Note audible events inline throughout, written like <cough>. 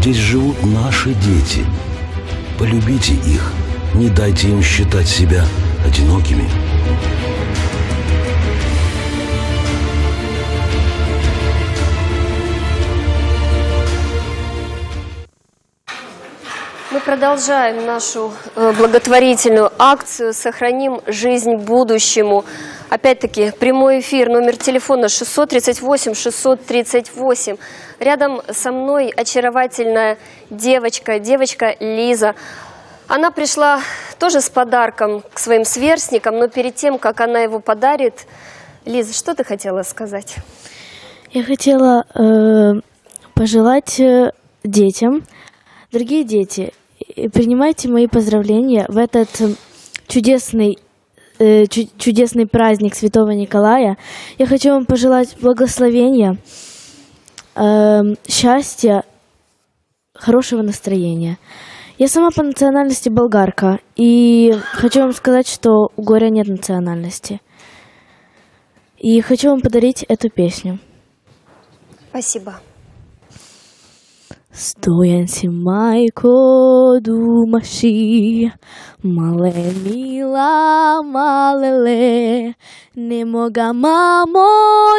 Здесь живут наши дети. Полюбите их, не дайте им считать себя одинокими. Мы продолжаем нашу э, благотворительную акцию «Сохраним жизнь будущему». Опять-таки, прямой эфир, номер телефона 638-638. Рядом со мной очаровательная девочка, девочка Лиза. Она пришла тоже с подарком к своим сверстникам, но перед тем, как она его подарит, Лиза, что ты хотела сказать? Я хотела э, пожелать э, детям, дорогие дети, э, принимайте мои поздравления в этот э, чудесный э, чу- чудесный праздник Святого Николая. Я хочу вам пожелать благословения, э, счастья, хорошего настроения. Я сама по национальности болгарка, и хочу вам сказать, что у горя нет национальности. И хочу вам подарить эту песню. Спасибо. Стоянці майко думаші, мале міла малеле, не мога мамо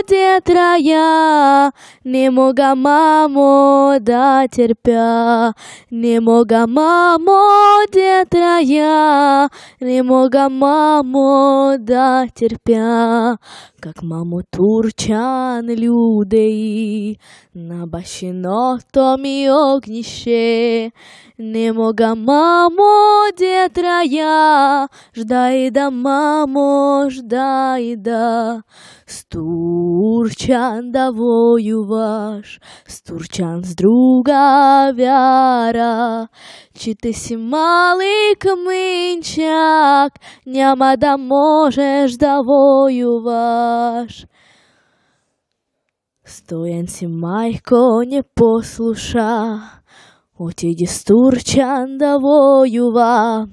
детра я, не мога мамо да терпя, не мога мамо детра я, не мога мамо да терпя, как маму турчан людей, на башинотом і огніще, не мога мамо детра я, ждай да мамо, ждай да. Стурчан да воюваш, стурчан з друга вяра. Чи ти сі малий кминчак, няма да можеш да воюваш. Стоянці майко не послуша, отіді стурчан да воюва,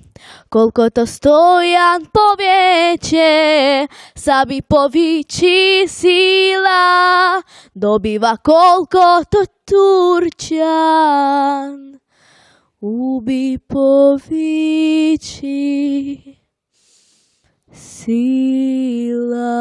Koľko to stojan poviete, sabi povíči sila, dobýva koľko to Turčan. Ubi poviči sila.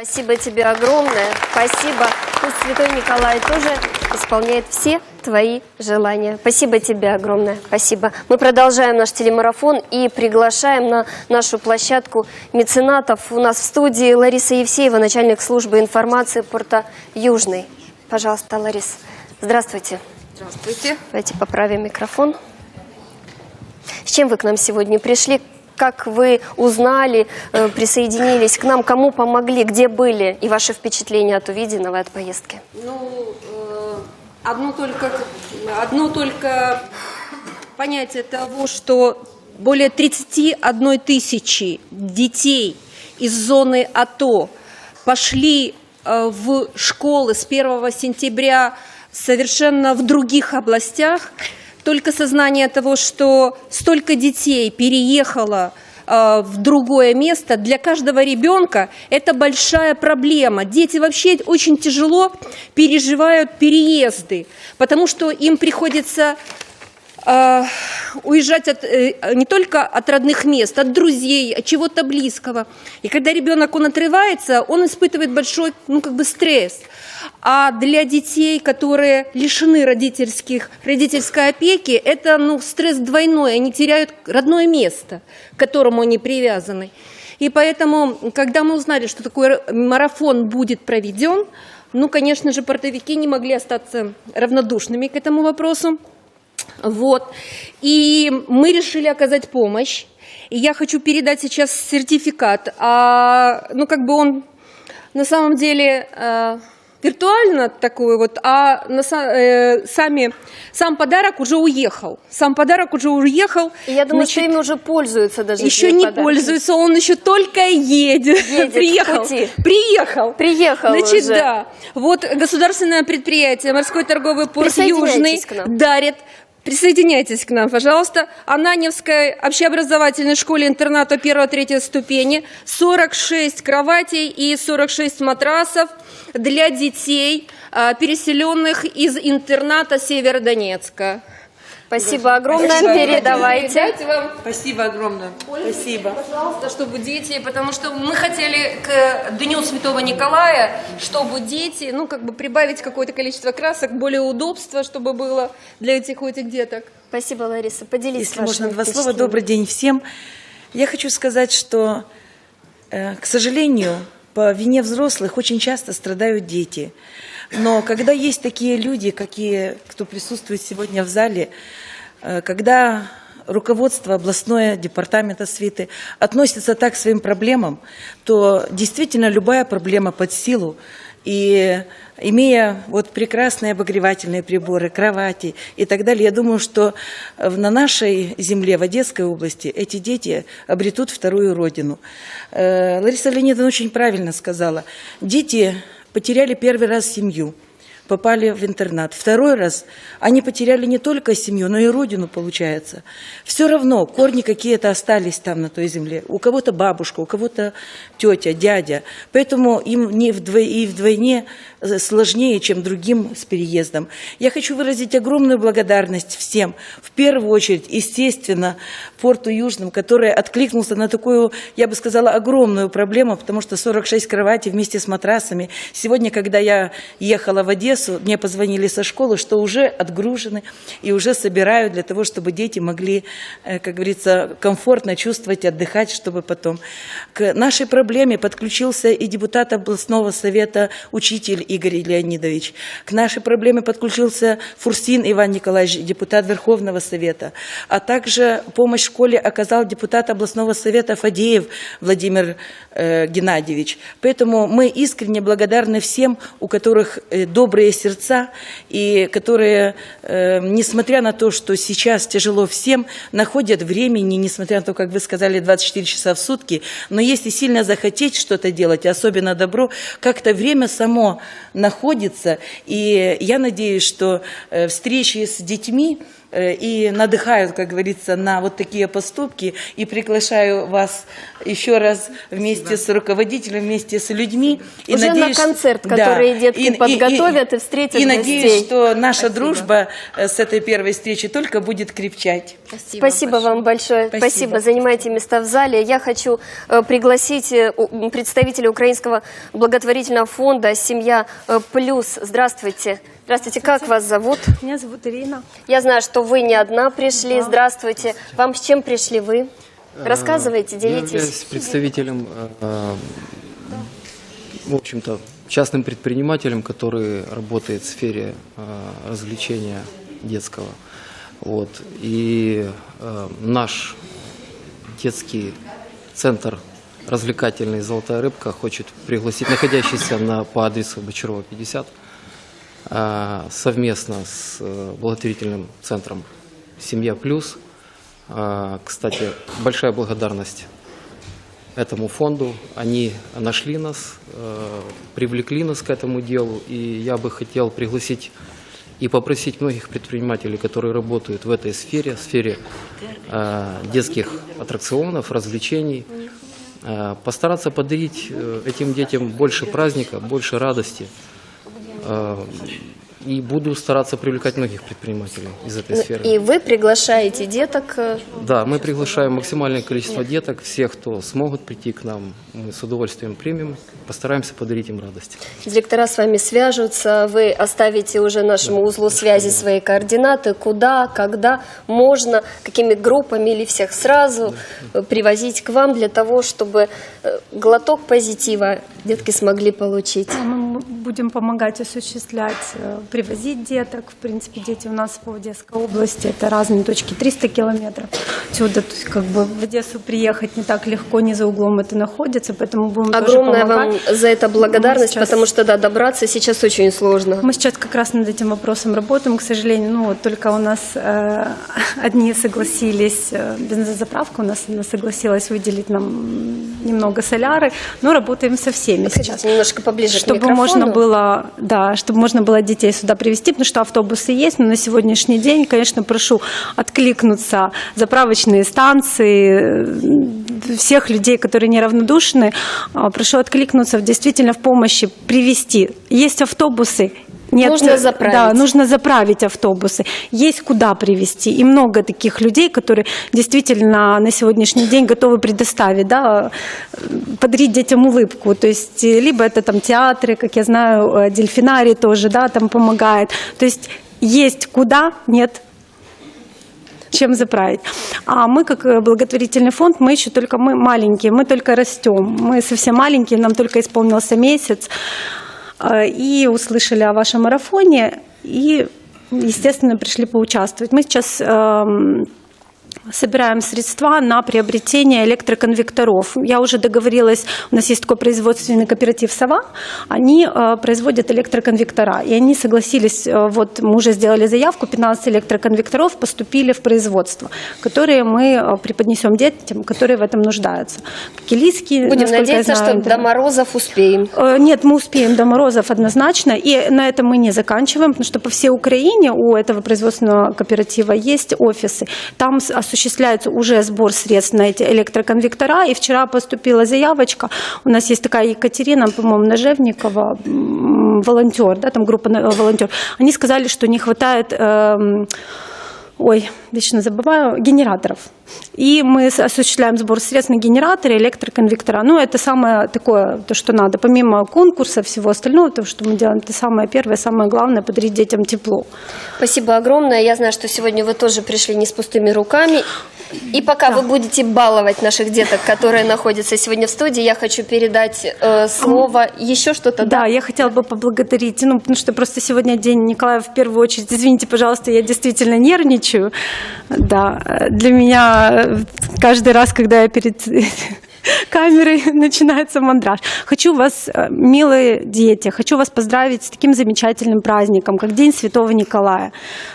Спасибо тебе огромное. Спасибо. Пусть Святой Николай тоже исполняет все твои желания. Спасибо тебе огромное. Спасибо. Мы продолжаем наш телемарафон и приглашаем на нашу площадку меценатов. У нас в студии Лариса Евсеева, начальник службы информации порта Южный. Пожалуйста, Ларис. Здравствуйте. Здравствуйте. Давайте поправим микрофон. С чем вы к нам сегодня пришли? Как вы узнали, э, присоединились к нам, кому помогли, где были и ваши впечатления от увиденного от поездки? Ну, э, одно только, одно только понятие того, что более 31 тысячи детей из зоны АТО пошли э, в школы с 1 сентября совершенно в других областях, только сознание того, что столько детей переехало э, в другое место, для каждого ребенка это большая проблема. Дети вообще очень тяжело переживают переезды, потому что им приходится э, уезжать от, э, не только от родных мест, от друзей, от чего-то близкого. И когда ребенок, он отрывается, он испытывает большой, ну, как бы стресс. А для детей, которые лишены родительских, родительской опеки, это, ну, стресс двойной. Они теряют родное место, к которому они привязаны. И поэтому, когда мы узнали, что такой марафон будет проведен, ну, конечно же, портовики не могли остаться равнодушными к этому вопросу. Вот. И мы решили оказать помощь. И я хочу передать сейчас сертификат. А, ну, как бы он на самом деле э, виртуально такой вот, а на, э, сами, сам подарок уже уехал. Сам подарок уже уехал. И я думаю, Значит, что ими уже пользуются даже. еще не подарки. пользуется, он еще только едет. Едет Приехал. Приехал. Приехал Значит, уже. да. Вот государственное предприятие, морской торговый порт Южный дарит Присоединяйтесь к нам, пожалуйста. Ананевской общеобразовательной школе-интерната 1-3 ступени 46 кроватей и 46 матрасов для детей, а, переселенных из интерната Северодонецка. Спасибо огромное. Передавайте. Вам Спасибо огромное. Спасибо. Пожалуйста, чтобы дети, потому что мы хотели к Дню Святого Николая, чтобы дети, ну, как бы прибавить какое-то количество красок, более удобства, чтобы было для этих у этих деток. Спасибо, Лариса. Поделитесь Если можно два слова. Добрый день всем. Я хочу сказать, что, э, к сожалению, по вине взрослых очень часто страдают дети. Но когда есть такие люди, какие, кто присутствует сегодня в зале, э, когда руководство областное департамента свиты относится так к своим проблемам, то действительно любая проблема под силу. И имея вот прекрасные обогревательные приборы, кровати и так далее, я думаю, что э, на нашей земле, в Одесской области, эти дети обретут вторую родину. Э, Лариса Леонидовна очень правильно сказала. Дети потеряли первый раз семью попали в интернат. Второй раз они потеряли не только семью, но и родину, получается. Все равно корни какие-то остались там, на той земле. У кого-то бабушка, у кого-то тетя, дядя. Поэтому им не вдвойне, и вдвойне сложнее, чем другим с переездом. Я хочу выразить огромную благодарность всем. В первую очередь, естественно, порту Южным, который откликнулся на такую, я бы сказала, огромную проблему, потому что 46 кроватей вместе с матрасами. Сегодня, когда я ехала в Одессу, мне позвонили со школы, что уже отгружены и уже собирают для того, чтобы дети могли, э, как говорится, комфортно чувствовать, отдыхать, чтобы потом. К нашей проблеме подключился и депутат областного совета, учитель Игорь Леонидович. К нашей проблеме подключился Фурсин Иван Николаевич, депутат Верховного совета. А также помощь школе оказал депутат областного совета Фадеев Владимир э, Геннадьевич. Поэтому мы искренне благодарны всем, у которых э, добрые сердца и которые, э, несмотря на то, что сейчас тяжело всем, находят времени, несмотря на то, как вы сказали, 24 часа в сутки, но если сильно захотеть что-то делать, особенно добро, как-то время само находится. И я надеюсь, что э, встречи с детьми, и надыхают, как говорится, на вот такие поступки. И приглашаю вас еще раз вместе с руководителем, вместе с людьми. И Уже на концерт, который детки подготовят и встретят И гостей. надеюсь, что наша дружба э, с этой первой встречи только будет крепчать. Спасибо, вам большое. Спасибо. Спасибо. Занимайте места в зале. Я хочу э, пригласить э, у- представителя Украинского благотворительного фонда «Семья э, плюс». Здравствуйте. Здравствуйте. Как вас зовут? Меня зовут Ирина. Я знаю, что вы не одна пришли. Здравствуйте. Вам с чем пришли вы? Рассказывайте, Я являюсь делитесь. представителем, э, в общем-то, частным предпринимателем, который работает в сфере э, развлечения детского. Вот. И э, наш детский центр развлекательный «Золотая рыбка» хочет пригласить, находящийся на, по адресу Бочарова 50, э, совместно с э, благотворительным центром «Семья плюс». Э, Кстати, большая благодарность этому фонду. Они нашли нас, э, привлекли нас к этому делу, и я бы хотел пригласить и попросить многих предпринимателей, которые работают в этой сфере, сфере э, детских аттракционов, развлечений, э, постараться подарить э, этим детям больше праздника, больше радости. Э, И буду стараться привлекать многих предпринимателей из этой сферы. И вы приглашаете деток. э, Да, мы приглашаем максимальное количество деток, всех, кто смогут прийти к нам, мы с удовольствием примем, постараемся подарить им радость. Директора с вами свяжутся, вы оставите уже нашему узлу связи свои координаты, куда, когда можно, какими группами или всех сразу э, привозить к вам для того, чтобы э, глоток позитива детки смогли получить. Мы будем помогать осуществлять, э, привозить деток. В принципе, дети у нас по Одесской области, это разные точки, 300 километров отсюда. То есть, как бы в Одессу приехать не так легко, не за углом это находится, поэтому будем тоже Огромная вам помогать. за это благодарность, Мы сейчас- потому что да, добраться сейчас очень сложно. Мы сейчас как раз над этим вопросом работаем, к сожалению. Ну, вот только у нас э, <laughs> одни согласились, э, бензозаправка у нас она согласилась выделить нам немного соляры, но работаем со всеми. Сейчас. Хотите немножко поближе к Чтобы микрофону? можно было, да, чтобы можно было детей сюда привезти, потому что автобусы есть, но на сегодняшний день, конечно, прошу откликнуться заправочные станции, э, всех людей, которые неравнодушны, а, прошу откликнуться в- действительно в помощи привезти. Есть автобусы, нет, Нужно э, заправить. Да, нужно заправить автобусы. Есть куда привезти. И много таких людей, которые действительно на сегодняшний день готовы предоставить, да, подарить детям улыбку. То есть, э, либо это там театры, как я знаю, э, дельфинарий тоже, да, там помогает. То есть, есть куда, нет чем заправить. А мы, как благотворительный фонд, мы еще только мы маленькие, мы только растем. Мы совсем маленькие, нам только исполнился месяц. Э, И услышали о вашем марафоне, и, естественно, пришли поучаствовать. Мы сейчас эм, собираем средства на приобретение электроконвекторов. Я уже договорилась, у нас есть такой производственный кооператив «Сова», они э, производят электроконвектора, и они согласились, э, вот мы уже сделали заявку, 15 электроконвекторов поступили в производство, которые мы э, преподнесем детям, которые в этом нуждаются. Килийский, Будем надеяться, знаю, что да. до морозов успеем. Э, Нет, мы успеем до морозов однозначно, и на этом мы не заканчиваем, потому что по всей Украине у этого производственного кооператива есть офисы. Там осуществляется уже сбор средств на эти электроконвектора, и вчера поступила заявочка. У нас есть такая Екатерина, по-моему, Нажевникова, волонтер, да, там группа э, волонтер. Они сказали, что не хватает... эм, Ой, вечно забываю, генераторов. И мы осуществляем сбор средств на генераторы, электроконвектора. Ну, это самое такое, то, что надо. Помимо конкурса, всего остального, то, что мы делаем, это самое первое, самое главное, подарить детям тепло. Спасибо огромное. Я знаю, что сегодня вы тоже пришли не с пустыми руками. И пока вы будете баловать наших деток, которые находятся сегодня в студии, я хочу передать э, слово. Еще что-то, Да, я хотела бы поблагодарить, ну, потому что просто сегодня день Николая в первую очередь. Извините, пожалуйста, я действительно нервничаю. Да, э, для меня э, каждый раз, когда я перед <laughs> камерой <laughs> начинается мандраж. Хочу вас, э, милые дети, хочу вас поздравить с таким замечательным праздником, как День Святого Николая.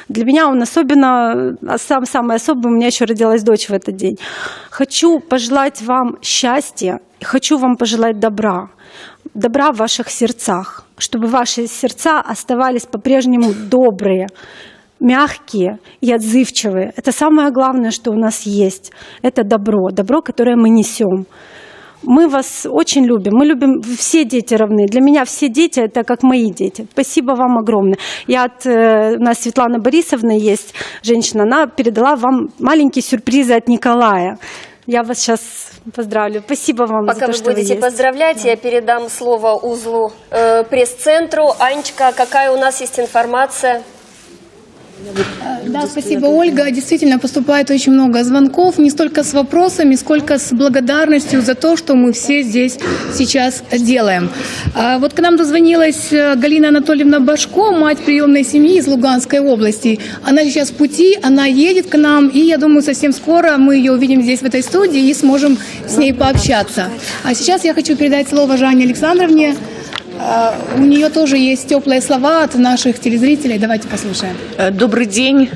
Для меня он особенно, а сам, самый особый, у меня еще родилась дочь в этот день. Хочу пожелать вам счастья, хочу вам пожелать добра добра в ваших сердцах, чтобы ваши сердца оставались по-прежнему добрые, мягкие и отзывчивые. Это самое главное, что у нас есть. Это добро, добро, которое мы несем. Мы вас очень любим. Мы любим, все дети равны. Для меня все дети это как мои дети. Спасибо вам огромное. Я от, э, у нас Светлана Борисовна есть, женщина, она передала вам маленькие сюрпризы от Николая. Я вас сейчас поздравлю. Спасибо вам за Пока то, вы что вы будете есть. поздравлять, я передам слово узлу э, пресс-центру. Анечка, какая у нас есть информация? Да, спасибо, Ольга. Действительно, поступает очень много звонков, не столько с вопросами, сколько с благодарностью за то, что мы все здесь сейчас делаем. А Вот к нам дозвонилась э, Галина Анатольевна Башко, мать приемной семьи из Луганской области. Она сейчас в пути, она едет к нам, и я думаю, совсем скоро мы ее увидим здесь, в этой студии, и сможем с ней пообщаться. А сейчас я хочу передать слово Жанне Александровне. А, У нее тоже есть теплые слова от наших телезрителей. Давайте послушаем. Э, Добрый день,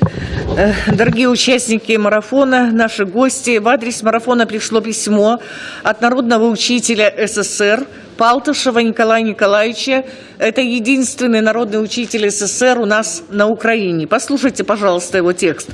э, дорогие участники марафона, наши гости. В адрес марафона пришло письмо от народного учителя СССР Палтышева Николая Николаевича. Это единственный народный учитель СССР у нас на Украине. Послушайте, пожалуйста, его текст.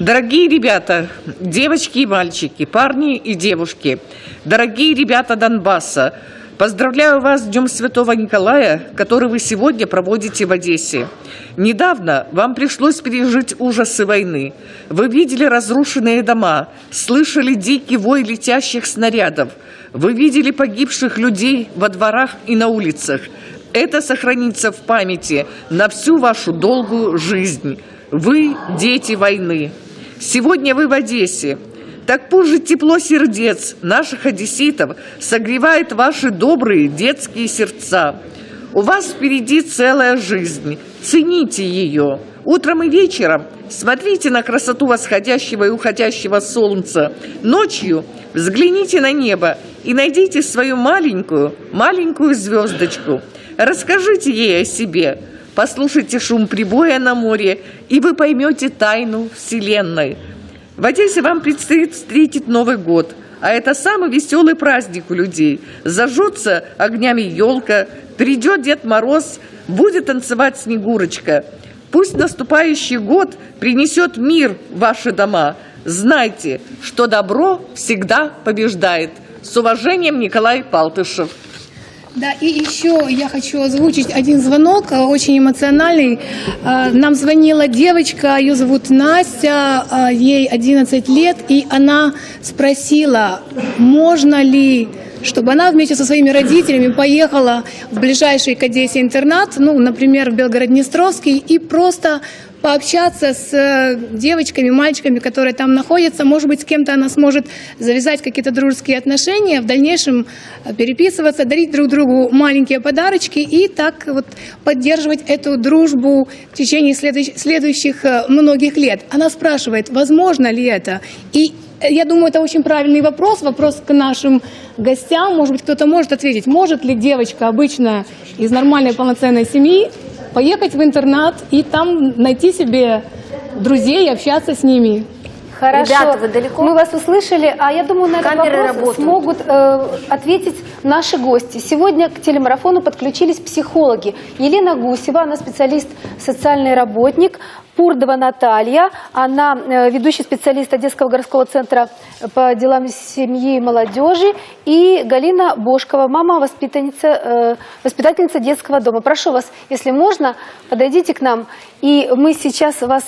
Дорогие ребята, девочки и мальчики, парни и девушки, дорогие ребята Донбасса, Поздравляю вас с Днем Святого Николая, который вы сегодня проводите в Одессе. Недавно вам пришлось пережить ужасы войны. Вы видели разрушенные дома, слышали дикий вой летящих снарядов. Вы видели погибших людей во дворах и на улицах. Это сохранится в памяти на всю вашу долгую жизнь. Вы – дети войны. Сегодня вы в Одессе. Так пусть же тепло сердец наших одесситов согревает ваши добрые детские сердца. У вас впереди целая жизнь. Цените ее. Утром и вечером смотрите на красоту восходящего и уходящего солнца. Ночью взгляните на небо и найдите свою маленькую, маленькую звездочку. Расскажите ей о себе. Послушайте шум прибоя на море, и вы поймете тайну Вселенной. В Одессе вам предстоит встретить Новый год. а это самый веселый праздник у людей. Зажжется огнями елка, придет Дед Мороз, будет танцевать Снегурочка. Пусть наступающий год принесет мир в ваши дома. Знайте, что добро всегда побеждает. С уважением, Николай Палтышев. Да, и еще я хочу озвучить один звонок, э, очень эмоциональный. Э, Нам звонила девочка, ее зовут Настя, э, ей 11 лет, и она спросила, можно ли чтобы она вместе со своими родителями поехала в ближайший к Одессе интернат, ну, например, в Белгород-Днестровский, и просто пообщаться с э, девочками, мальчиками, которые там находятся. Может быть, с кем-то она сможет завязать какие-то дружеские отношения, в дальнейшем э, переписываться, дарить друг другу маленькие подарочки и так вот поддерживать эту дружбу в течение следующих, э, многих лет. Она спрашивает, возможно ли это? И я думаю, это очень правильный вопрос, вопрос к нашим гостям. Может быть, кто-то может ответить, может ли девочка обычно из нормальной полноценной семьи поехать в интернат и там найти себе друзей и общаться с ними. Хорошо. Ребята, вы далеко? Мы вас услышали, а я думаю, на этот Камеры вопрос работают. смогут э, ответить наши гости. Сегодня к телемарафону подключились психологи. Елена Гусева, она специалист, социальный работник. Пурдова Наталья, она э, ведущий специалист Одесского городского центра по делам семьи и молодежи. И Галина Бошкова, мама воспитанница, э, воспитательница детского дома. Прошу вас, если можно, подойдите к нам. И мы сейчас вас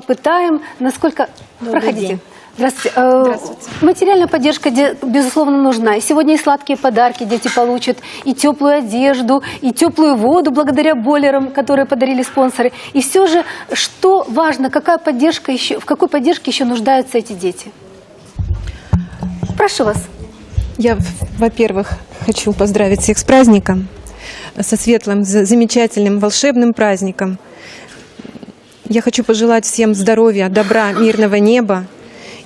попытаем, насколько... Проходите. Здравствуйте. Э, Материальная поддержка, де- безусловно, нужна. И сегодня и сладкие подарки дети получат, и теплую одежду, и теплую воду благодаря бойлерам, которые подарили спонсоры. И все же, что важно, какая поддержка еще, в какой поддержке еще нуждаются эти дети? Прошу вас. Я, во-первых, хочу поздравить всех с праздником, со светлым, за- замечательным, волшебным праздником. Я хочу пожелать всем здоровья, добра, мирного неба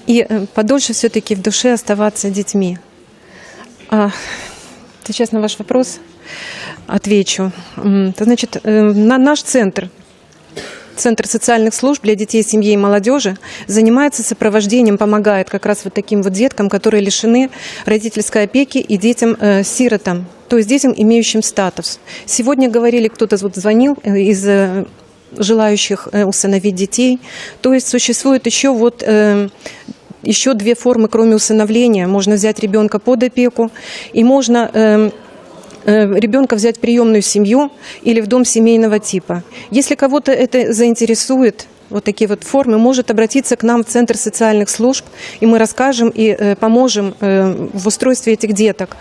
и э, подольше все-таки в душе оставаться детьми. А, сейчас на ваш вопрос отвечу. М, то Значит, э, на наш центр Центр социальных служб для детей, семьи и молодежи занимается сопровождением, помогает как раз вот таким вот деткам, которые лишены родительской опеки и детям-сиротам, то есть детям, имеющим статус. Сегодня говорили, кто-то вот звонил э, из э, желающих э, усыновить детей. То есть существует еще вот э, еще две формы, кроме усыновления. Можно взять ребенка под опеку и можно э, ребенка взять в приемную семью или в дом семейного типа. Если кого-то это заинтересует, вот такие вот формы, может обратиться к нам в Центр социальных служб, и мы расскажем и э, поможем э, в устройстве этих деток.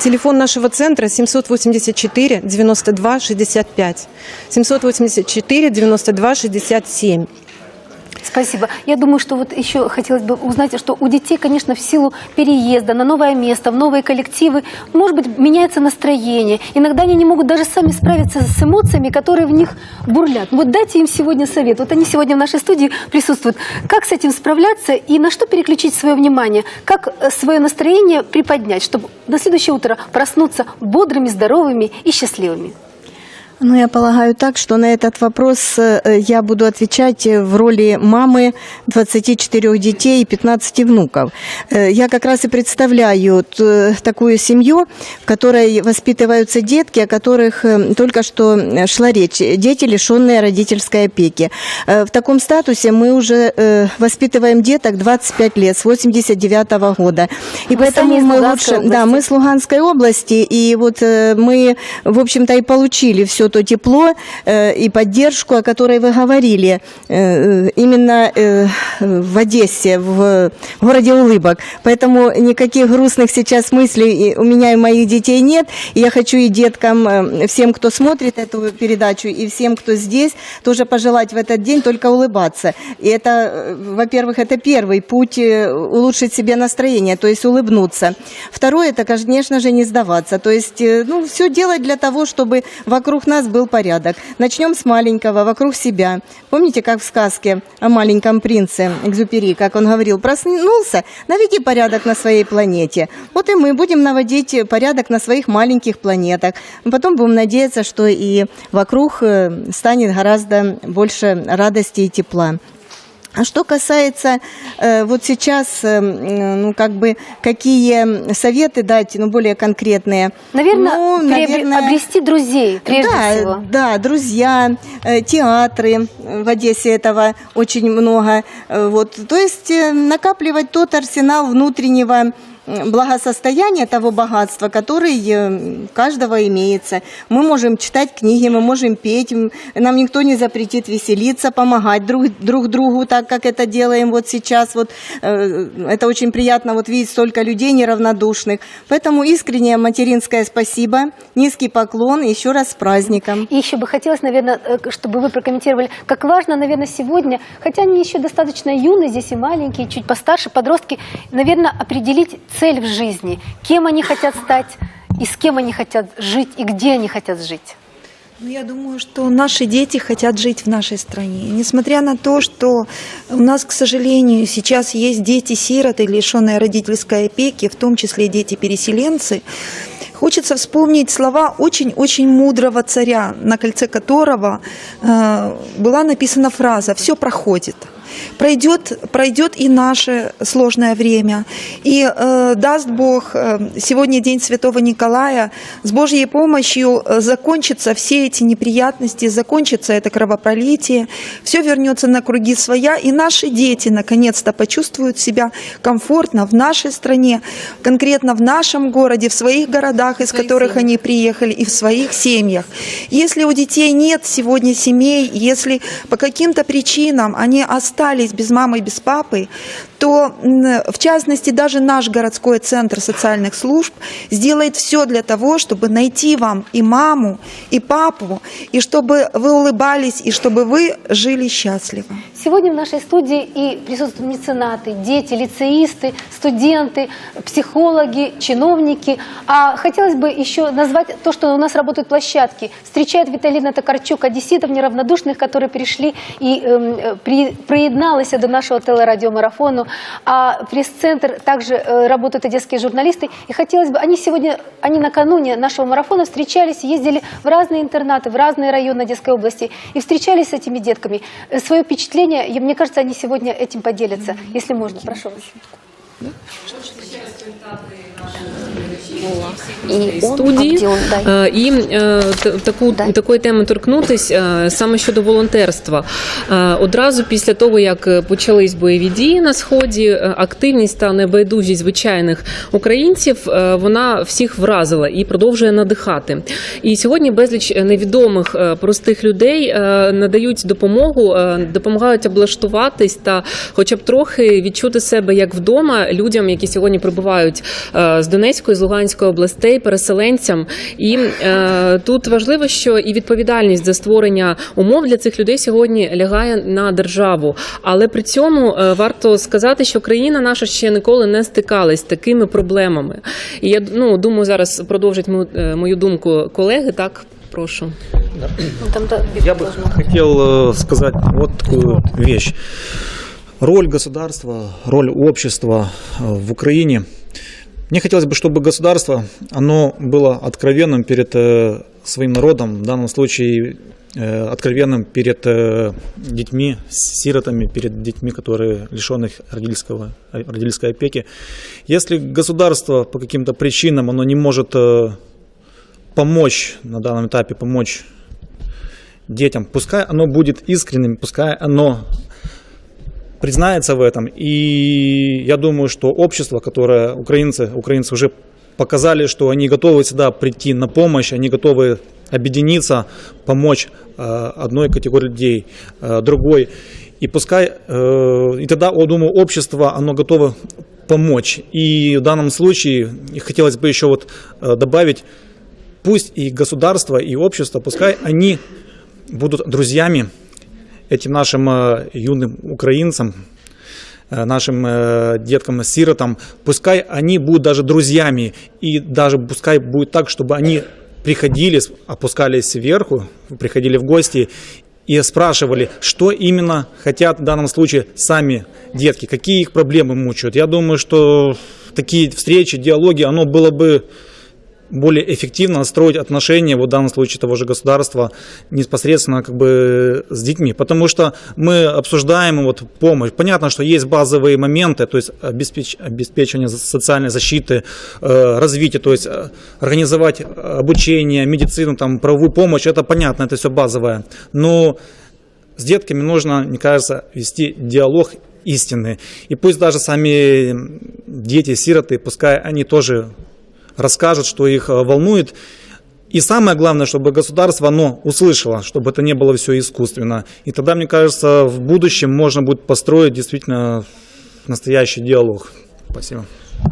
Телефон нашего центра 784 92 65, 784 92 67. Спасибо. Я думаю, что вот еще хотелось бы узнать, что у детей, конечно, в силу переезда на новое место, в новые коллективы, может быть, меняется настроение. Иногда они не могут даже сами справиться с эмоциями, которые в них бурлят. Вот дайте им сегодня совет. Вот они сегодня в нашей студии присутствуют. Как с этим справляться и на что переключить свое внимание? Как э, свое настроение приподнять, чтобы на следующее утро проснуться бодрыми, здоровыми и счастливыми? Ну, я полагаю так, что на этот вопрос э, я буду отвечать э, в роли мамы 24 детей и 15 внуков. Э, Я как раз и представляю такую семью, в которой воспитываются детки, о которых э, только что э, шла речь. Дети, лишенные родительской опеки. Э, В таком статусе мы уже э, воспитываем деток 25 лет, с 89 года. И сами поэтому мы лучше... Да, области. мы с Луганской области, и вот э, мы, в общем-то, и получили все то тепло э, и поддержку, о которой вы говорили, э, именно э, в Одессе, в городе улыбок. Поэтому никаких грустных сейчас мыслей у меня и моих детей нет. И я хочу и деткам, всем, кто смотрит эту передачу, и всем, кто здесь, тоже пожелать в этот день только улыбаться. И это, во-первых, это первый путь улучшить себе настроение, то есть улыбнуться. Второе, это, конечно же, не сдаваться. То есть, ну, все делать для того, чтобы вокруг нас был порядок. Начнем с маленького, вокруг себя. Помните, как в сказке о маленьком принце Экзюпери, как он говорил, проснулся, наведи порядок на своей планете. Вот и мы будем наводить порядок на своих маленьких планетах. Потом будем надеяться, что и вокруг э, станет гораздо больше радости и тепла. А что касается э, вот сейчас, э, м, ну как бы какие советы дать, ну более конкретные. Наверное, Ну, наверное, обрести друзей, прежде да, всего. Да, друзья, э, театры в Одессе этого очень много. Э, Вот, то есть э, накапливать тот арсенал внутреннего благосостояния, того богатства, который э, каждого имеется. Мы можем читать книги, мы можем петь, нам никто не запретит веселиться, помогать друг, друг другу, так как это делаем вот сейчас. Вот, э, это очень приятно вот видеть столько людей неравнодушных. Поэтому искреннее материнское спасибо, низкий поклон, еще раз с праздником. И еще бы хотелось, наверное, э, чтобы вы прокомментировали, как важно, наверное, сегодня, хотя они еще достаточно юные здесь и маленькие, чуть постарше, подростки, наверное, определить цель в жизни, кем они хотят стать, и с кем они хотят жить, и где они хотят жить. Ну, я думаю, что наши дети хотят жить в нашей стране. Несмотря на то, что у нас, к сожалению, сейчас есть дети-сироты, лишенные родительской опеки, в том числе дети-переселенцы, Хочется вспомнить слова очень-очень мудрого царя, на кольце которого э, была написана фраза «все проходит». Пройдет, пройдет и наше сложное время. И э, даст Бог, э, сегодня День Святого Николая, с Божьей помощью э, закончатся все эти неприятности, закончится это кровопролитие, все вернется на круги своя, и наши дети наконец-то почувствуют себя комфортно в нашей стране, конкретно в нашем городе, в своих городах, из которых они приехали, и в своих семьях. Если у детей нет сегодня семей, если по каким-то причинам они остались без мамы и без папы, то, в частности, даже наш городской центр социальных служб сделает все для того, чтобы найти вам и маму, и папу, и чтобы вы улыбались, и чтобы вы жили счастливо. Сегодня в нашей студии и присутствуют меценаты, дети, лицеисты, студенты, психологи, чиновники. А хотелось бы еще назвать то, что у нас работают площадки. Встречает Виталина Токарчук, одесситов неравнодушных, которые пришли и эм, э, при, приедналась до нашего телерадиомарафону. А пресс-центр также э, работают одесские журналисты. И хотелось бы, они сегодня, они накануне нашего марафона встречались, ездили в разные интернаты, в разные районы Одесской области и встречались с этими детками. Э, Свое впечатление, и мне кажется, они сегодня этим поделятся. Если можно, прошу вас. И он, студії? Е, і е, таку такої теми торкнутись е, саме щодо волонтерства. Одразу після того, як почались бойові дії на сході, активність та небайдужість звичайних українців вона всіх вразила і продовжує надихати. І сьогодні безліч невідомих простих людей надають допомогу, допомагають облаштуватись та, хоча б трохи відчути себе як вдома людям, які сьогодні прибувають з Донецької, з Луганської областей, переселенцям. І е, тут важливо, що і відповідальність за створення умов для цих людей сьогодні лягає на державу. Але при цьому е, варто сказати, що країна наша ще ніколи не стикалась з такими проблемами. І я ну думаю, зараз продовжить мою, е, мою думку колеги. Так, прошу. Я бы хотел э, сказать вот такую вещь. Роль государства, роль общества э, в Украине. Мне хотелось бы, чтобы государство, оно было откровенным перед э, своим народом, в данном случае э, откровенным перед э, детьми, сиротами, перед детьми, которые лишенных родительского, родительской опеки. Если государство по каким-то причинам, оно не может помочь на данном этапе, помочь детям, пускай оно будет искренним, пускай оно признается в этом. И я думаю, что общество, которое украинцы, украинцы уже показали, что они готовы всегда прийти на помощь, они готовы объединиться, помочь э, одной категории людей, э, другой. И пускай, э, и тогда, я думаю, общество, оно готово помочь. И в данном случае хотелось бы еще вот добавить, пусть и государство, и общество, пускай они будут друзьями этим нашим э, юным украинцам, э, нашим э, деткам-сиротам, пускай они будут даже друзьями, и даже пускай будет так, чтобы они приходили, опускались сверху, приходили в гости и спрашивали, что именно хотят в данном случае сами детки, какие их проблемы мучают. Я думаю, что такие встречи, диалоги, оно было бы более эффективно строить отношения, вот в данном случае того же государства, непосредственно как бы с детьми. Потому что мы обсуждаем вот помощь. Понятно, что есть базовые моменты, то есть обеспеч- обеспечение социальной защиты, э, развития, то есть э, организовать обучение, медицину, там, правовую помощь, это понятно, это все базовое. Но с детками нужно, мне кажется, вести диалог истинный. И пусть даже сами дети, сироты, пускай они тоже расскажут, что их э, волнует. И самое главное, чтобы государство оно услышало, чтобы это не было все искусственно. И тогда, мне кажется, в будущем можно будет построить действительно настоящий диалог. Спасибо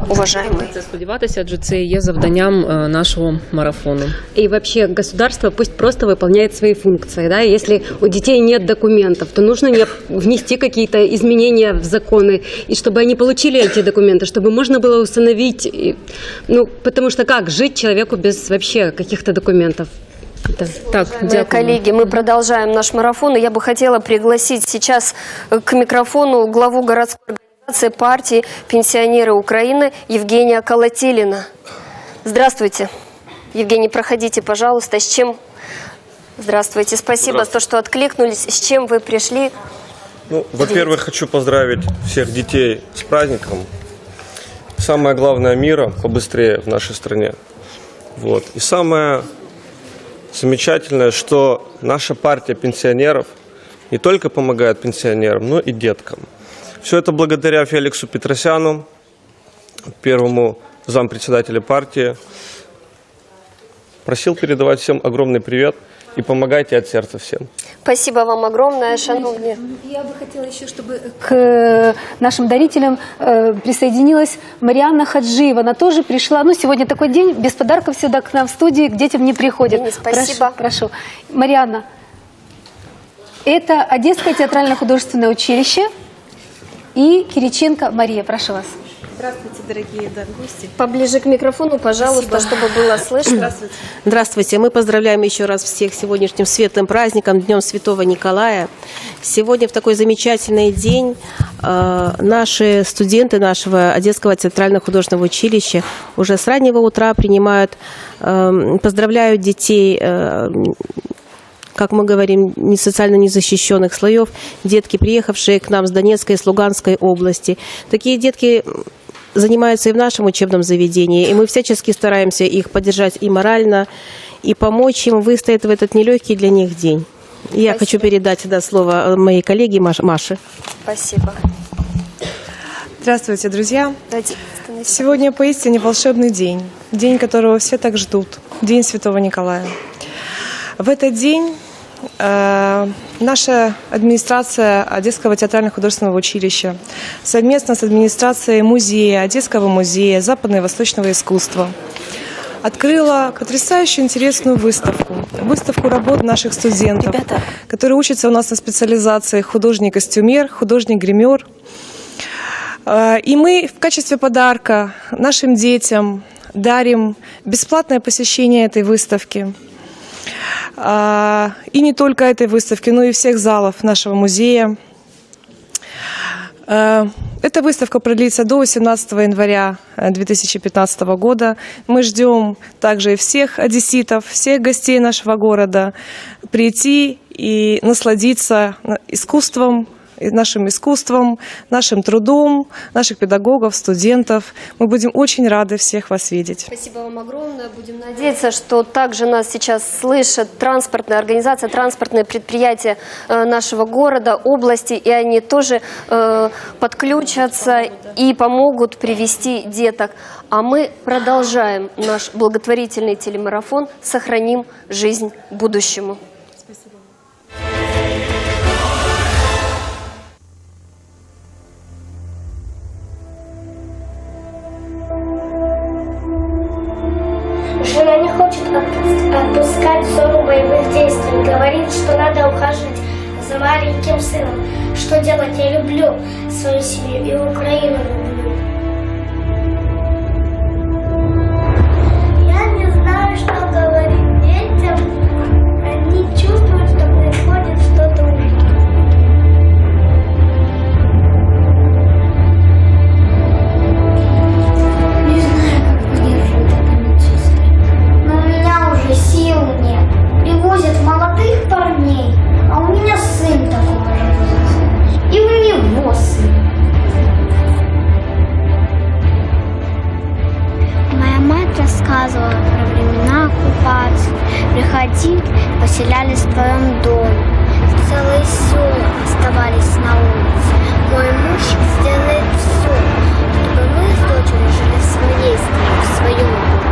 Уважаемый. Це сподіватися, адже це і є завданням е, нашого марафону. И вообще государство пусть просто выполняет свои функции. Да? Если у детей нет документов, то нужно не внести какие-то изменения в законы, и чтобы они получили эти документы, чтобы можно было установить, и- ну, потому что как жить человеку без вообще каких-то документов? Это- Так, Уважаемые коллеги, мы продолжаем наш марафон, и я бы хотела пригласить сейчас э, к микрофону главу городской организации партии «Пенсионеры Украины» Евгения Колотилина. Здравствуйте. Евгений, проходите, пожалуйста. С чем... Здравствуйте, спасибо за то, что откликнулись. С чем вы пришли? Ну, во-первых, хочу поздравить всех детей с праздником. Самое главное мира побыстрее в нашей стране. Вот. И самое замечательное, что наша партия пенсионеров не только помогает пенсионерам, но и деткам. Все это благодаря Феликсу Петросяну, первому зампредседателя партии. Просил передавать всем огромный привет и помогайте от сердца всем. Спасибо вам огромное, шановні. Я бы хотела еще, чтобы к э, нашим дарителям э, присоединилась Марианна Хаджиева. Она тоже пришла. Ну, сегодня такой день, без подарков всегда к нам в студии, к детям не приходят. Евгений, спасибо. Прошу, прошу. Марианна, это Одесское театрально-художественное училище и Кириченко Мария. Прошу вас. Здравствуйте, дорогие да, гости. Поближе к микрофону, пожалуйста, чтобы было слышно. <clears throat> Здравствуйте. Здравствуйте. Мы поздравляем еще раз всех сегодняшним светлым праздником, Днем Святого Николая. Сегодня в такой замечательный день э, наши студенты нашего Одесского театрально-художественного училища уже с раннего утра принимают, э, поздравляют детей э, как мы говорим, не социально незащищенных слоев, детки, приехавшие к нам с Донецкой и с Луганской области. Такие детки занимаются и в нашем учебном заведении, и мы всячески стараемся их поддержать и морально, и помочь им выстоять в этот нелегкий для них день. Я хочу передать да, слово моей коллеге Маш- Маше. Спасибо. Здравствуйте, друзья! Сегодня поистине волшебный день, день, которого все так ждут, День Святого Николая. В этот день э, наша администрация Одесского театрально-художественного училища совместно с администрацией музея, Одесского музея западного и восточного искусства открыла потрясающую интересную выставку. Выставку работ наших студентов, которые учатся у нас на специализации художник-костюмер, художник-гример. Э, И мы в качестве подарка нашим детям дарим бесплатное посещение этой выставки. А, И не только этой выставки, но и всех залов нашего музея. Э, Эта выставка продлится до 18 января э, 2015 года. Мы ждем также и всех одесситов, всех гостей нашего города прийти и насладиться э, искусством, нашим искусством, нашим трудом, наших педагогов, студентов. Мы будем очень рады всех вас видеть. Спасибо вам огромное. Будем надеяться, что также нас сейчас слышат транспортная организация, транспортные предприятия э, нашего города, области, и они тоже э, подключатся и помогут привести деток. А мы продолжаем наш благотворительный телемарафон «Сохраним жизнь будущему». Что надо ухаживать за маленьким сыном. Что делать? Я люблю свою семью и Украину люблю. Приходили, поселялись в твоем доме. Целые села оставались на улице. Мой муж сделает все, чтобы мы с дочерью жили в своей стране, в своем доме.